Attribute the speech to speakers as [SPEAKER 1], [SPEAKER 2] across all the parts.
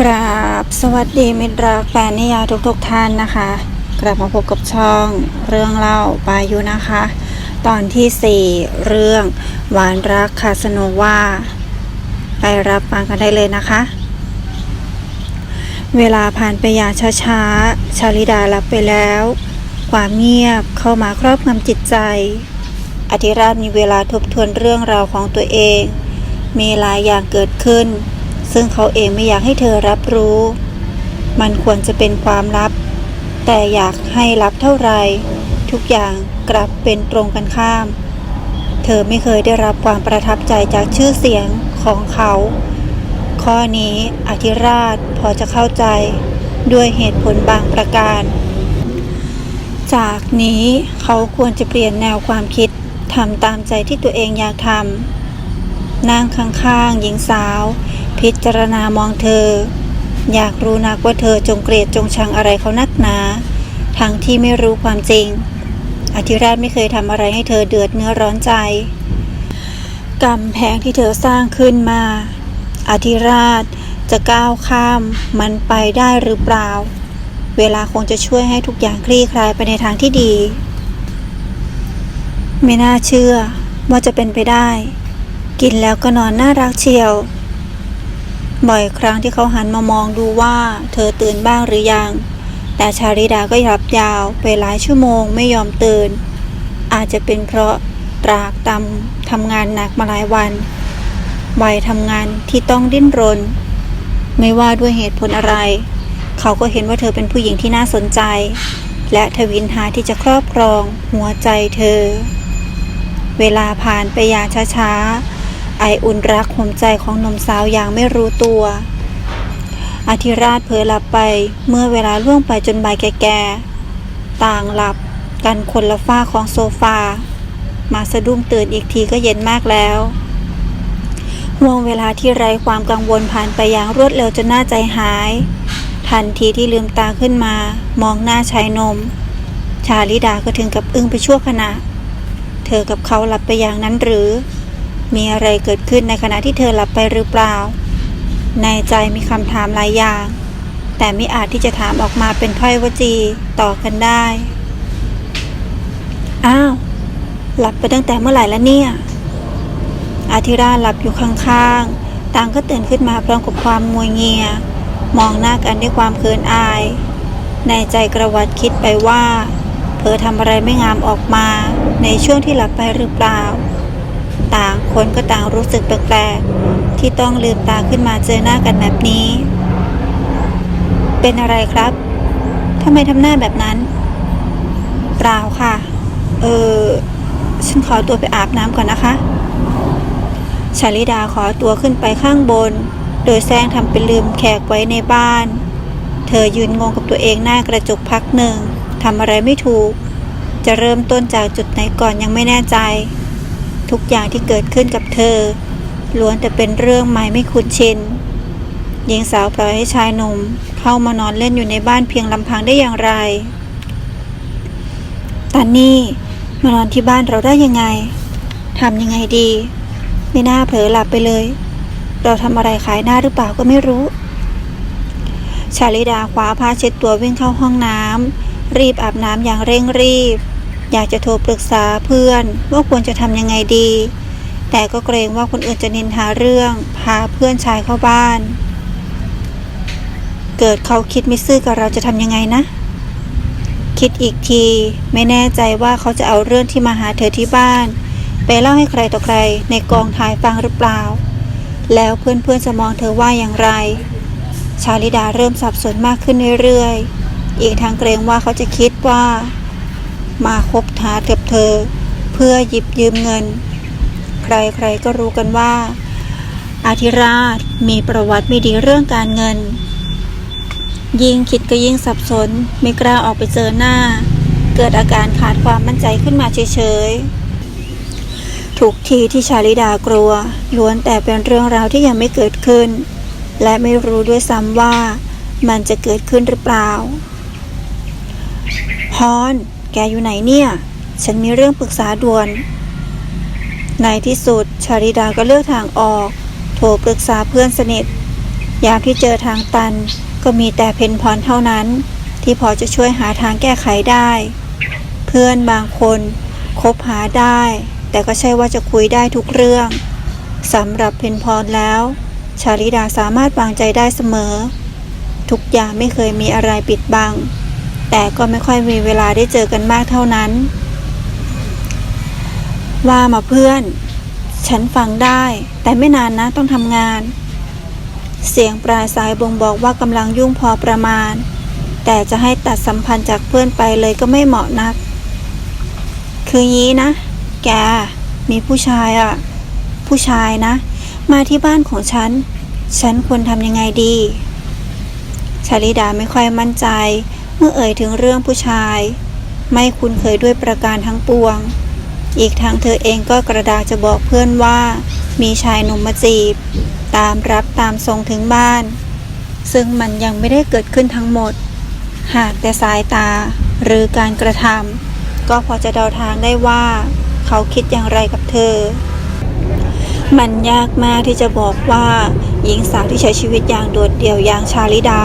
[SPEAKER 1] กราบสวัสดีมิตรรักแฟนนิยายทุกๆทท่านนะคะ กลับมาพบกับช่องเรื่องเล่าปายุนะคะ ตอนที่ 4 เรื่องหวานรักคาสโนวาไปรับฟังกันได้เลยนะคะ เวลาผ่านไปอย่างช้าๆ ชาลิดารับไปแล้ว ความเงียบเข้ามาครอบงำจิตใจ อธิราชมีเวลาทบทวนเรื่องราวของตัวเอง มีหลายอย่างเกิดขึ้น ซึ่งเขาเองไม่อยากให้เธอรับรู้ มันควรจะเป็นความลับ แต่อยากให้ลับเท่าไร ทุกอย่างกลับเป็นตรงกันข้าม เธอไม่เคยได้รับความประทับใจจากชื่อเสียงของเขา ข้อนี้อธิราชพอจะเข้าใจด้วยเหตุผลบางประการ จากนี้เขาควรจะเปลี่ยนแนวความคิดทำตามใจที่ตัวเองอยากทำ นั่งข้างๆหญิงสาว พิจารณามองเธอ อยากรู้นักว่าเธอจงเกลียดจงชังอะไรเขานักหนา ทั้งที่ไม่รู้ความจริง อธิราชไม่เคยทำอะไรให้เธอเดือดเนื้อร้อนใจกำแพงที่เธอสร้างขึ้นมา อธิราชจะก้าวข้ามมันไปได้หรือเปล่า เวลาคงจะช่วยให้ทุกอย่างคลี่คลายไปในทางที่ดี ไม่น่าเชื่อว่าจะเป็นไปได้ กินแล้วก็นอนน่ารักเชียว บ่อยครั้งที่เขาหันมามองดูว่า เธอตื่นบ้างหรือยัง แต่ชาริดาก็รับยาวไปหลายชั่วโมงไม่ยอมตื่น อาจจะเป็นเพราะตรากตำทำงานหนักมาหลายวันวัยทำงานที่ต้องดิ้นรน ไม่ว่าด้วยเหตุผลอะไร เขาก็เห็นว่าเธอเป็นผู้หญิงที่น่าสนใจ และทวินหาที่จะครอบครองหัวใจเธอ เวลาผ่านไปอย่างช้าๆ ไออุ่นรักห่มใจของหนุ่มสาวอย่างไม่รู้ตัว อธิราชเผลอหลับไปเมื่อเวลาล่วงไปจนบ่ายแก่ๆ ต่างหลับกันคนละฝ้าของโซฟา มาสะดุ้งตื่นอีกทีก็เย็นมากแล้วห่วงเวลาที่ไร้ความกังวลผ่านไปอย่างรวดเร็วจนหน้าใจหาย ทันทีที่ลืมตาขึ้นมา มองหน้าชายนม ชาลิดาก็ถึงกับอึ้งไปชั่วขณะ เธอกับเขาหลับไปอย่างนั้นหรือ มีอะไรเกิดขึ้นในขณะที่เธอหลับไปหรือเปล่า ในใจมีคำถามหลายอย่าง แต่ไม่อาจที่จะถามออกมาเป็นถ้อยวจีต่อกันได้ อ้าว หลับไปตั้งแต่เมื่อไหร่แล้วเนี่ย อาธิราหลับอยู่ข้างๆ ต่างก็ตื่นขึ้นมาพร้อมกับความงวยเงีย มองหน้ากันด้วยความเขินอาย ในใจกระวัดคิดไปว่า เผอทำอะไรไม่งามออกมาในช่วงที่หลับไปหรือเปล่า ต่างคนก็ต่างรู้สึกแปลกๆที่ต้องลืมตาขึ้นมาเจอหน้ากันแบบนี้ เป็นอะไรครับทำไมทำหน้าแบบนั้น เปล่าค่ะ เออฉันขอตัวไปอาบน้ำก่อนนะคะ ชาลิดาขอตัวขึ้นไปข้างบน โดยแซงทำเป็นลืมแขกไว้ในบ้าน เธอยืนงงกับตัวเองหน้ากระจกพักหนึ่งทำอะไรไม่ถูก จะเริ่มต้นจากจุดไหนก่อนยังไม่แน่ใจ ทุกอย่างที่เกิดขึ้นกับเธอ ล้วนแต่เป็นเรื่องใหม่ไม่คุ้นชินหญิงสาวปล่อยให้ชายหนุ่มเข้ามานอนเล่นอยู่ในบ้านเพียงลำพังได้อย่างไรตานี่มานอนที่บ้านเราได้ยังไงทำยังไงดี ไม่น่าเผลอหลับไปเลย เราทำอะไรขายหน้าหรือเปล่าก็ไม่รู้ ชาลิดาคว้าผ้าเช็ดตัววิ่งเข้าห้องน้ำรีบอาบน้ำอย่างเร่งรีบ อยากจะโทรปรึกษาเพื่อนว่าควรจะทำยังไงดี แต่ก็เกรงว่าคนอื่นจะนินทาเรื่องพาเพื่อนชายเข้าบ้าน เกิดเขาคิดไม่ซื่อกับเราจะทำยังไงนะ คิดอีกทีไม่แน่ใจว่าเขาจะเอาเรื่องที่มาหาเธอที่บ้าน ไปเล่าให้ใครต่อใครในกองถ่ายฟังหรือเปล่า แล้วเพื่อนๆจะมองเธอว่าอย่างไร ชาลิดาเริ่มสับสนมากขึ้นเรื่อยๆอีกทางเกรงว่าเขาจะคิดว่า มาคบหากับเธอ เพื่อหยิบยืมเงิน ใครๆก็รู้กันว่า อาธิราชมีประวัติไม่ดีเรื่องการเงิน ยิ่งคิดก็ยิ่งสับสนไม่กล้าออกไปเจอหน้า เกิดอาการขาดความมั่นใจขึ้นมาเฉยๆ ทุกทีที่ชาลิดากลัว ล้วนแต่เป็นเรื่องราวที่ยังไม่เกิดขึ้น และไม่รู้ด้วยซ้ำว่ามันจะเกิดขึ้นหรือเปล่าพร แกอยู่ไหนเนี่ย ฉันมีเรื่องปรึกษาด่วน ในที่สุดชาลิดาก็เลือกทางออก โทรปรึกษาเพื่อนสนิท ยามที่เจอทางตัน ก็มีแต่เพนพรเท่านั้น ที่พอจะช่วยหาทางแก้ไขได้ เพื่อนบางคนคบหาได้ แต่ก็ใช่ว่าจะคุยได้ทุกเรื่องสำหรับเพนพรแล้ว ชาลิดาสามารถวางใจได้เสมอ ทุกอย่างไม่เคยมีอะไรปิดบัง แต่ก็ไม่ค่อยมีเวลาได้เจอกันมากเท่านั้น ว่ามาเพื่อน ฉันฟังได้ แต่ไม่นานนะต้องทำงาน เสียงปราศรัยบ่งบอกว่ากำลังยุ่งพอประมาณ แต่จะให้ตัดสัมพันธ์จากเพื่อนไปเลยก็ไม่เหมาะนัก คืองี้นะ แก มีผู้ชายอะผู้ชายนะ มาที่บ้านของฉัน ฉันควรทำยังไงดี ชาลิดาไม่ค่อยมั่นใจ เมื่อเอ่ยถึงเรื่องผู้ชาย ไม่คุ้นเคยด้วยประการทั้งปวง อีกทางเธอเองก็กระดาจะบอกเพื่อนว่า มีชายหนุ่มมาจีบ ตามรับตามส่งถึงบ้าน ซึ่งมันยังไม่ได้เกิดขึ้นทั้งหมด หากแต่สายตาหรือการกระทำก็พอจะเดาทางได้ว่า เขาคิดอย่างไรกับเธอ มันยากมากที่จะบอกว่า หญิงสาวที่ใช้ชีวิตอย่างโดดเดี่ยวอย่างชาลิดา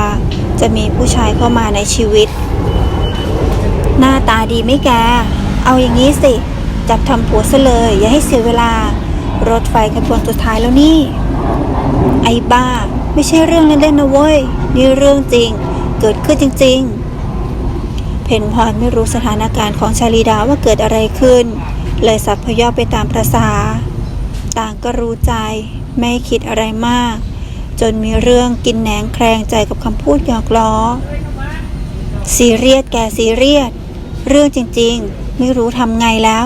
[SPEAKER 1] จะมีผู้ชายเข้ามาในชีวิต หน้าตาดีไหม่แก เอาอย่างนี้สิ จับทำผัวซะเลย อย่าให้เสียเวลา รถไฟขบวนสุดท้ายแล้วนี่ ไอ้บ้า ไม่ใช่เรื่องเล่นๆนะเว้ย นี่เรื่องจริง เกิดขึ้นจริง ๆ เพนพรไม่รู้สถานการณ์ของชาลีดาว่าเกิดอะไรขึ้น เลยสับพยอไปตามประษา ต่างก็รู้ใจ ไม่คิดอะไรมาก จนมีเรื่องกินแหนงแคลงใจกับคำพูดหยอกล้อซีเรียสแกซีเรียสเรื่องจริงๆ ไม่รู้ทำไงแล้ว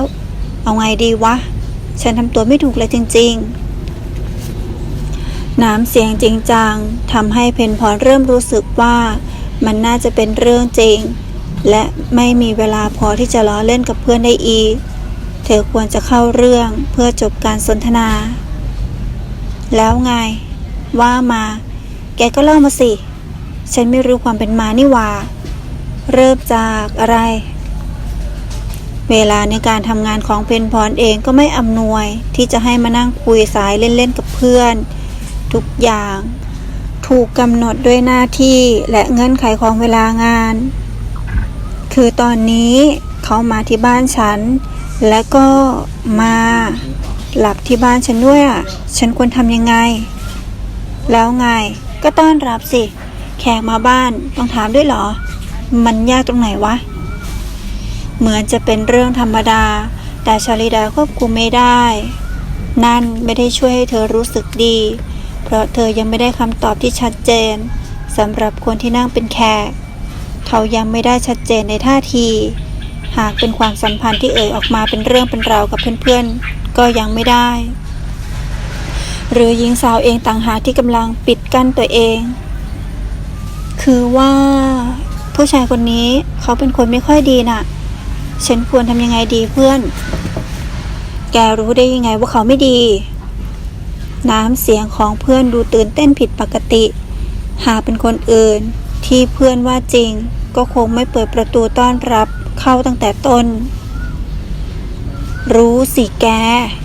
[SPEAKER 1] เอาไงดีวะ ฉันทำตัวไม่ถูกเลยจริง ๆ น้ำเสียงจริงจังทำให้เพนพรเริ่มรู้สึกว่ามันน่าจะเป็นเรื่องจริง และไม่มีเวลาพอที่จะล้อเล่นกับเพื่อนได้อีก เธอควรจะเข้าเรื่องเพื่อจบการสนทนา แล้วไง ว่ามา แกก็เล่ามาสิ ฉันไม่รู้ความเป็นมานี่ว่า เริ่มจากอะไร เวลาในการทำงานของเพนพรเองก็ไม่อำนวย ที่จะให้มานั่งคุยสายเล่นๆกับเพื่อน ทุกอย่าง ถูกกำหนดด้วยหน้าที่และเงื่อนไขของเวลางาน คือตอนนี้เขามาที่บ้านฉัน และก็มาหลับที่บ้านฉันด้วยอะ ฉันควรทำยังไง แล้วไงก็ต้อนรับสิ แขกมาบ้านต้องถามด้วยเหรอ มันยากตรงไหนวะ เหมือนจะเป็นเรื่องธรรมดา แต่ชาลิดาควบคุมไม่ได้ นั่นไม่ได้ช่วยให้เธอรู้สึกดี เพราะเธอยังไม่ได้คำตอบที่ชัดเจนสำหรับคนที่นั่งเป็นแขก เขายังไม่ได้ชัดเจนในท่าที หากเป็นความสัมพันธ์ที่เอ่ยออกมาเป็นเรื่องเป็นราวกับเพื่อนๆ ก็ยังไม่ได้ หรือหญิงสาวเองต่างหากที่กำลังปิดกั้นตัวเอง คือว่าผู้ชายคนนี้เขาเป็นคนไม่ค่อยดีน่ะ ฉันควรทำยังไงดีเพื่อน แกรู้ได้ยังไงว่าเขาไม่ดี น้ำเสียงของเพื่อนดูตื่นเต้นผิดปกติ หาเป็นคนอื่นที่เพื่อนว่าจริง ก็คงไม่เปิดประตูต้อนรับเข้าตั้งแต่ต้น รู้สิแก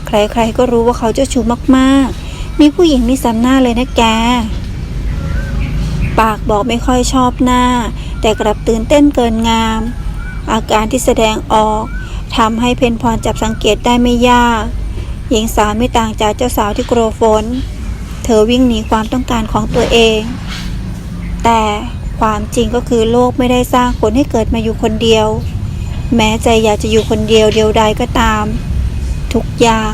[SPEAKER 1] ใครๆก็รู้ว่าเขาเจ้าชู้มากๆ มีผู้หญิงมีสำหน้าเลยนะแก ปากบอกไม่ค่อยชอบหน้า แต่กลับตื่นเต้นเกินงาม อาการที่แสดงออกทำให้เพนพรจับสังเกตได้ไม่ยาก หญิงสาวไม่ต่างจากเจ้าสาวที่กลัวฝน เธอวิ่งหนีความต้องการของตัวเอง แต่ความจริงก็คือโลกไม่ได้สร้างคนให้เกิดมาอยู่คนเดียว แม้ใจอยากจะอยู่คนเดียวเดียวใดก็ตาม ทุกอย่าง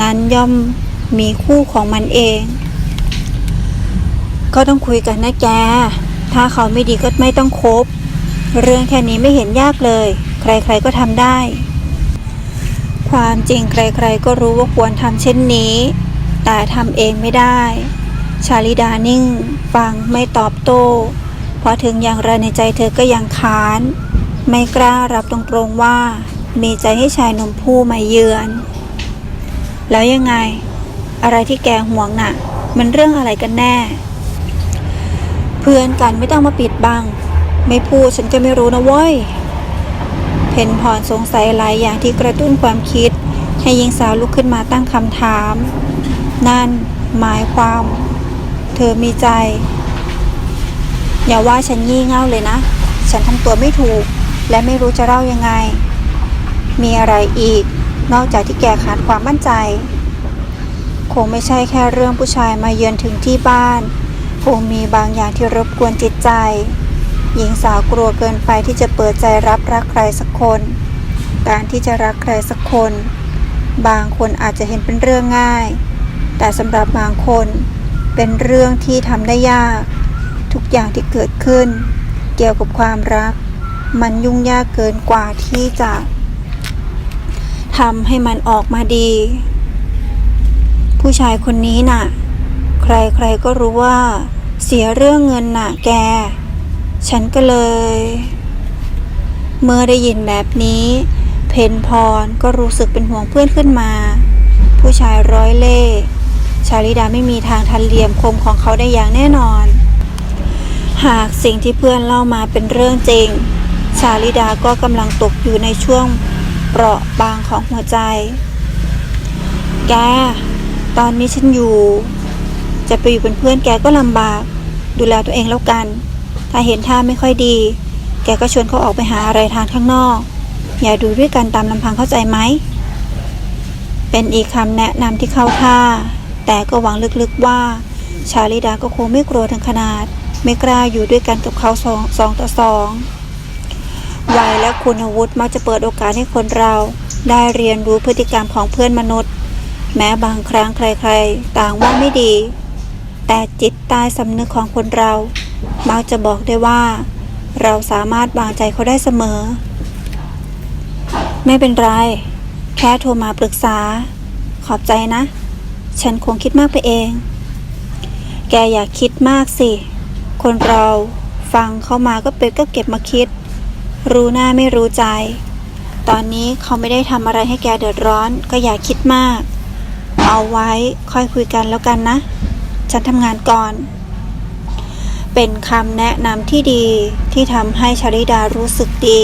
[SPEAKER 1] นั้นย่อม มีคู่ของมันเอง ก็ต้องคุยกันนะแก ถ้าเขาไม่ดีก็ไม่ต้องคบ เรื่องแค่นี้ไม่เห็นยากเลย ใครๆก็ทำได้ ความจริงใครๆก็รู้ว่าควรทำเช่นนี้ แต่ทำเองไม่ได้ ชาลิดานิ่ง ฟังไม่ตอบโต้เพราะถึงอย่างไรในใจเธอก็ยังค้าน ไม่กล้ารับตรงๆว่ามีใจให้ชายหนุ่มผู้มาเยือน แล้วยังไง อะไรที่แกห่วงน่ะ มันเรื่องอะไรกันแน่ เพื่อนกันไม่ต้องมาปิดบัง ไม่พูดฉันก็ไม่รู้นะเว้ย เพนพรสงสัยหลายอย่างที่กระตุ้นความคิด ให้หญิงสาวลุกขึ้นมาตั้งคำถาม นั่นหมายความ เธอมีใจ อย่าว่าฉันงี่เง่าเลยนะ ฉันทำตัวไม่ถูก และไม่รู้จะเล่ายังไง มีอะไรอีก นอกจากที่แกขาดความมั่นใจ คงไม่ใช่แค่เรื่องผู้ชายมาเยือนถึงที่บ้าน คงมีบางอย่างที่รบกวนจิตใจ หญิงสาวกลัวเกินไปที่จะเปิดใจรับรักใครสักคน การที่จะรักใครสักคน บางคนอาจจะเห็นเป็นเรื่องง่าย แต่สำหรับบางคนเป็นเรื่องที่ทำได้ยาก ทุกอย่างที่เกิดขึ้น เกี่ยวกับความรัก มันยุ่งยากเกินกว่าที่จะทำให้มันออกมาดี ผู้ชายคนนี้น่ะ ใครๆก็รู้ว่า เสียเรื่องเงินน่ะ แก ฉันก็เลย เมื่อได้ยินแบบนี้ เพนพรก็รู้สึกเป็นห่วงเพื่อนขึ้นมา ผู้ชายร้อยเล่ชาลิดาไม่มีทางทันเหลี่ยมคมของเขาได้อย่างแน่นอน หากสิ่งที่เพื่อนเล่ามาเป็นเรื่องจริง ชาลิดาก็กำลังตกอยู่ในช่วงเปราะบางของหัวใจ แก ตอนนี้ฉันอยู่ จะไปอยู่เป็นเพื่อนแกก็ลำบาก ดูแลตัวเองแล้วกัน ถ้าเห็นท่าไม่ค่อยดี แกก็ชวนเขาออกไปหาอะไรทานข้างนอก อย่าดูด้วยกันตามลำพังเข้าใจไหม เป็นอีกคำแนะนำที่เข้าท่า แต่ก็หวังลึกๆว่า ชาลิดาก็คงไม่กลัวถึงขนาด ไม่กล้าอยู่ด้วยกันกับเขาสองสองต่อสองวัยและคุณวุฒิมักจะเปิดโอกาสให้คนเรา ได้เรียนรู้พฤติกรรมของเพื่อนมนุษย์ แม้บางครั้งใครๆ ต่างว่าไม่ดี แต่จิตใต้สำนึกของคนเรามักจะบอกได้ว่า เราสามารถวางใจเขาได้เสมอ ไม่เป็นไร แค่โทรมาปรึกษา ขอบใจนะ ฉันคงคิดมากไปเอง แกอย่าคิดมากสิ คนเราฟังเข้ามาก็เป็นก็เก็บมาคิด รู้หน้าไม่รู้ใจ ตอนนี้เขาไม่ได้ทำอะไรให้แกเดือดร้อนก็อย่าคิดมาก เอาไว้ค่อยคุยกันแล้วกันนะ ฉันทำงานก่อน เป็นคำแนะนำที่ดีที่ทำให้ชาลิดารู้สึกดี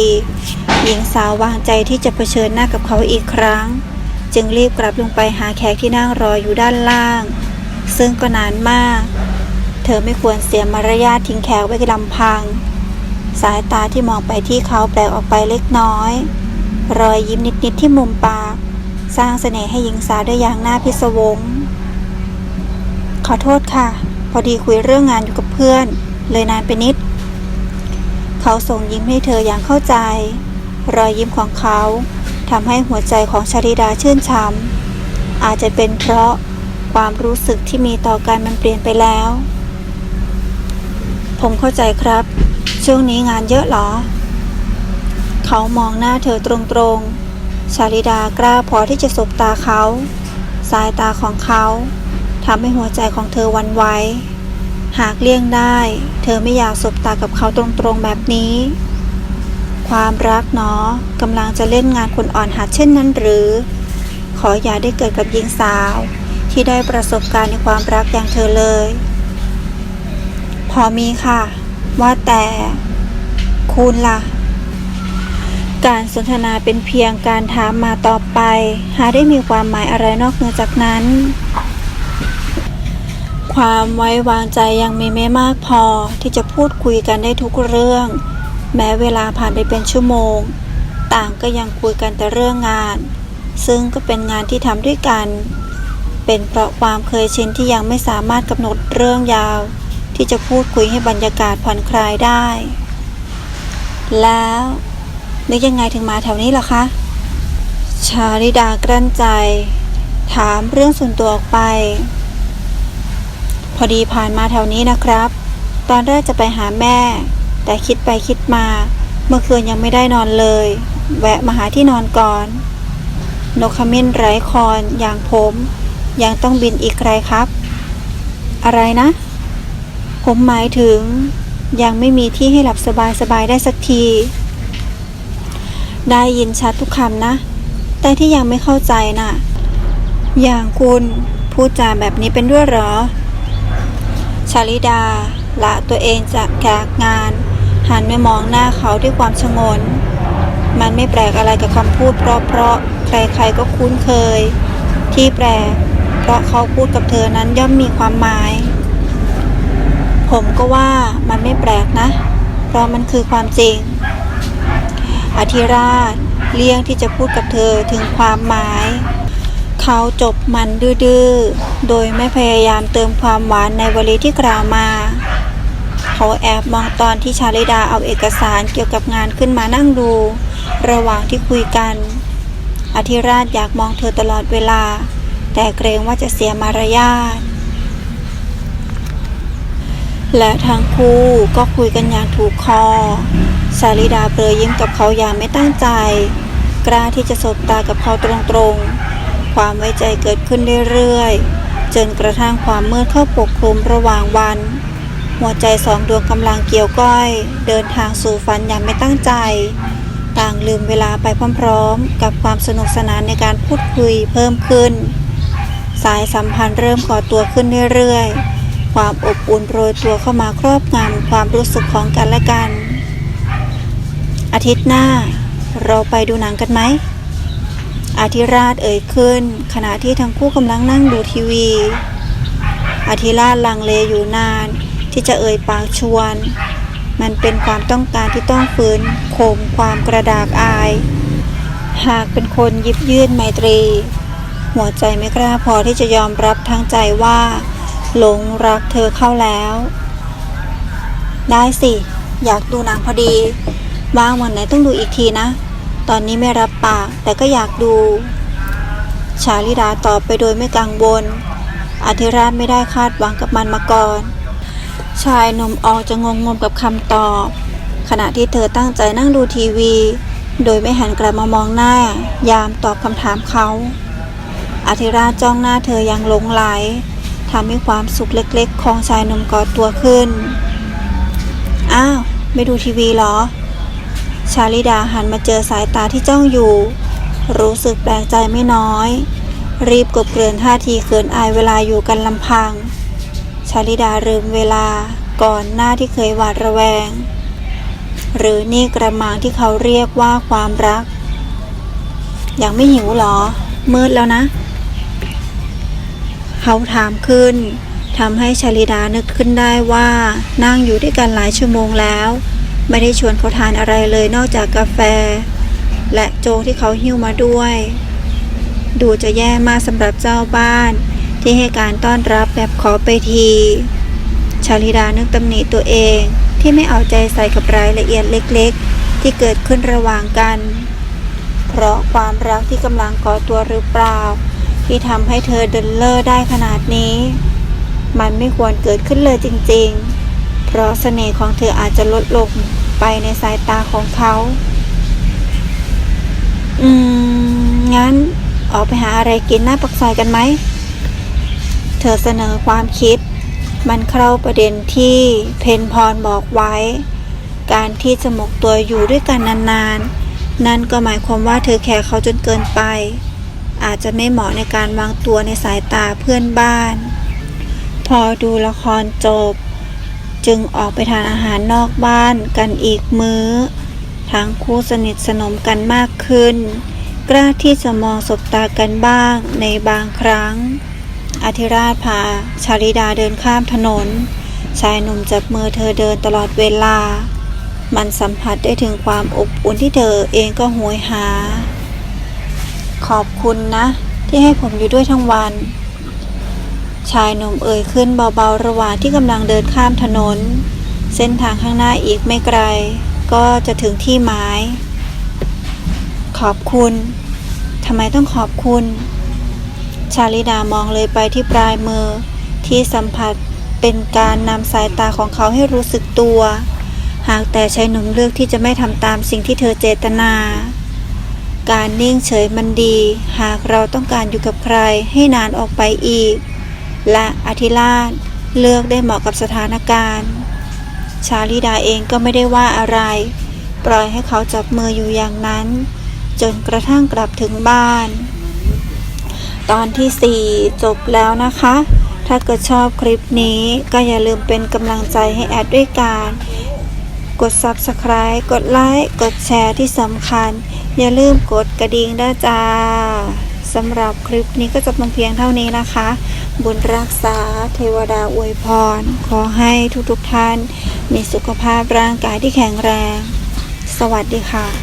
[SPEAKER 1] หญิงสาววางใจที่จะเผชิญหน้ากับเขาอีกครั้ง จึงรีบกลับลงไปหาแขกที่นั่งรออยู่ด้านล่าง ซึ่งก็นานมาก เธอไม่ควรเสียมารยาททิ้งแขกไว้ลำพัง สายตาที่มองไปที่เขาแปลกออกไปเล็กน้อย รอยยิ้มนิดๆที่มุมปาก สร้างเสน่ห์ให้หญิงสาวได้อย่างน่าพิศวง ขอโทษค่ะ พอดีคุยเรื่องงานอยู่กับเพื่อน เลยนานไปนิด เขาส่งยิ้มให้เธออย่างเข้าใจ รอยยิ้มของเขาทำให้หัวใจของชาริดาชื่นช่ำอาจจะเป็นเพราะความรู้สึกที่มีต่อกันมันเปลี่ยนไปแล้ว ผมเข้าใจครับ ช่วงนี้งานเยอะเหรอ เขามองหน้าเธอตรงๆ ชาลิดากล้าพอที่จะสบตาเขา สายตาของเขาทำให้หัวใจของเธอวันไหวหากเลี่ยงได้ เธอไม่อยากสบตากับเขาตรงๆแบบนี้ ความรักเนาะกำลังจะเล่นงานคนอ่อนหัดเช่นนั้นหรือ ขออย่าได้เกิดกับหญิงสาว ที่ได้ประสบการณ์ในความรักอย่างเธอเลย พอมีค่ะ ว่าแต่ คุณล่ะ การสนทนาเป็นเพียงการถามมาต่อไป หาได้มีความหมายอะไรนอกเหนือจากนั้น ความไว้วางใจยังมีไม่มากพอที่จะพูดคุยกันได้ทุกเรื่อง แม้เวลาผ่านไปเป็นชั่วโมง ต่างก็ยังคุยกันแต่เรื่องงาน ซึ่งก็เป็นงานที่ทำด้วยกัน เป็นเพราะความเคยชินที่ยังไม่สามารถกำหนดเรื่องยาว ที่จะพูดคุยให้บรรยากาศผ่อนคลายได้ แล้ว นึกยังไงถึงมาแถวนี้ล่ะคะ ชาลิดากลั้นใจ ถามเรื่องส่วนตัวออกไป พอดีผ่านมาแถวนี้นะครับ ตอนแรกจะไปหาแม่ แต่คิดไปคิดมา เมื่อคืนยังไม่ได้นอนเลย แวะมาหาที่นอนก่อน นกขมิ้นไร้คอนอย่างผม ยังต้องบินอีกใครครับ อะไรนะ ผมหมายถึงยังไม่มีที่ให้หลับสบายๆได้สักที ได้ยินชัดทุกคำนะ แต่ที่ยังไม่เข้าใจน่ะ อย่างคุณพูดจาแบบนี้เป็นด้วยหรอ ชาลิดาละตัวเองจากแกงาน หันไปมองหน้าเขาด้วยความชงน มันไม่แปลกอะไรกับคำพูดเพราะๆใครๆก็คุ้นเคย ที่แปลกเพราะเขาพูดกับเธอนั้นย่อมมีความหมาย ผมก็ว่ามันไม่แปลกนะ เพราะมันคือความจริง อธิราช เลี่ยงที่จะพูดกับเธอถึงความหมาย เขาจบมันดื้อๆ โดยไม่พยายามเติมความหวานในวลีที่กล่าวมา เขาแอบมองตอนที่ชาลิดาเอาเอกสารเกี่ยวกับงานขึ้นมานั่งดู ระหว่างที่คุยกัน อธิราชอยากมองเธอตลอดเวลา แต่เกรงว่าจะเสียมารยาทและทั้งคู่ก็คุยกันอย่างถูกคอ ชาลิดาเปรยยิ้มกับเขาอย่างไม่ตั้งใจ กล้าที่จะสบตากับเขาตรงๆ ความไว้ใจเกิดขึ้นเรื่อยๆ จนกระทั่งความมืดเข้าปกคลุมระหว่างวัน หัวใจสองดวงกำลังเกี่ยวก้อย เดินทางสู่ฝันอย่างไม่ตั้งใจ ต่างลืมเวลาไปพร้อมๆ กับความสนุกสนานในการพูดคุยเพิ่มขึ้น สายสัมพันธ์เริ่มก่อตัวขึ้นเรื่อยๆ ความอบอุ่นโรยตัวเข้ามาครอบงำความรู้สึกของกันและกัน อาทิตย์หน้า เราไปดูหนังกันไหม อาธิราชเอ่ยขึ้น ขณะที่ทั้งคู่กำลังนั่งดูทีวี อาธิราชลังเลอยู่นาน ที่จะเอ่ยปากชวน มันเป็นความต้องการที่ต้องฝืนข่มความกระดากอาย หากเป็นคนยิบยื่นไมตรี หัวใจไม่กล้าพอที่จะยอมรับทั้งใจว่า หลงรักเธอเข้าแล้ว ได้สิ อยากดูหนังพอดี ว่างวันไหนต้องดูอีกทีนะ ตอนนี้ไม่รับปากแต่ก็อยากดู ชาลิดาตอบไปโดยไม่กังวลอธิราชไม่ได้คาดหวังกับมันมาก่อน ชายหนุ่มออกจะงงงๆกับคำตอบ ขณะที่เธอตั้งใจนั่งดูทีวี โดยไม่หันกลับมามองหน้า ยามตอบคำถามเขาอธิราชจ้องหน้าเธออย่างหลงไหลทำให้ความสุขเล็กๆ ของชายหนุ่มก่อตัวขึ้น อ้าว ไม่ดูทีวีเหรอ ชาลิดาหันมาเจอสายตาที่จ้องอยู่ รู้สึกแปลกใจไม่น้อย รีบกบเกลื่อนท่าทีเขินอายเวลาอยู่กันลำพัง ชาลิดาลืมเวลาก่อนหน้าที่เคยหวาดระแวง หรือนี่กระมังที่เขาเรียกว่าความรัก ยังไม่หิวหรอ มืดแล้วนะ เขาถามขึ้นทำให้ชาลิดานึกขึ้นได้ว่านั่งอยู่ด้วยกันหลายชั่วโมงแล้ว ไม่ได้ชวนเขาทานอะไรเลยนอกจากกาแฟ และโจ๊กที่เขาหิ้วมาด้วย ดูจะแย่มากสำหรับเจ้าบ้าน ที่ให้การต้อนรับแบบขอไปที ชาลิดานึกตำหนิตัวเองที่ไม่เอาใจใส่กับรายละเอียดเล็กๆ ที่เกิดขึ้นระหว่างกัน เพราะความรักที่กำลังก่อตัวหรือเปล่า ที่ทำให้เธอเดินเลอร์ได้ขนาดนี้ มันไม่ควรเกิดขึ้นเลยจริงๆ เพราะเสน่ห์ของเธออาจจะลดลง ไปในสายตาของเขา อืม งั้นออกไปหาอะไรกินหน้าปักซอยกันไหม เธอเสนอความคิด มันเข้าประเด็นที่เพนพรบอกไว้ การที่จะหมกตัวอยู่ด้วยกันนานๆ นั่นก็หมายความว่าเธอแคร์เขาจนเกินไป อาจจะไม่เหมาะในการวางตัวในสายตาเพื่อนบ้าน พอดูละครจบ จึงออกไปทานอาหารนอกบ้านกันอีกมื้อ ทั้งคู่สนิทสนมกันมากขึ้น กล้าที่จะมองสบตากันบ้างในบางครั้ง อธิราชพาชาลิดาเดินข้ามถนน ชายหนุ่มจับมือเธอเดินตลอดเวลา มันสัมผัสได้ถึงความอบอุ่นที่เธอเองก็หวยหา ขอบคุณนะ ที่ให้ผมอยู่ด้วยทั้งวัน ชายหนุ่มเอ่ยขึ้นเบาๆระหว่างที่กำลังเดินข้ามถนน เส้นทางข้างหน้าอีกไม่ไกล ก็จะถึงที่หมาย ขอบคุณทำไมต้องขอบคุณ ชาลิดามองเลยไปที่ปลายมือ ที่สัมผัสเป็นการนำสายตาของเขาให้รู้สึกตัว หากแต่ชายหนุ่มเลือกที่จะไม่ทำตามสิ่งที่เธอเจตนา การนิ่งเฉยมันดี หากเราต้องการอยู่กับใครให้นานออกไปอีก และอธิราชเลือกได้เหมาะกับสถานการณ์ ชาลิดาเองก็ไม่ได้ว่าอะไร ปล่อยให้เขาจับมืออยู่อย่างนั้น จนกระทั่งกลับถึงบ้าน ตอนที่ 4 จบแล้วนะคะ ถ้าเกิดชอบคลิปนี้ก็อย่าลืมเป็นกำลังใจให้แอดด้วยการกด Subscribe กดไลค์ กดแชร์ที่สำคัญ อย่าลืมกดกระดิ่งด้วยจ้า สำหรับคลิปนี้ก็จบลงเพียงเท่านี้นะคะ บุญรักษาเทวดาอวยพร ขอให้ทุกๆท่าน มีสุขภาพร่างกายที่แข็งแรง สวัสดีค่ะ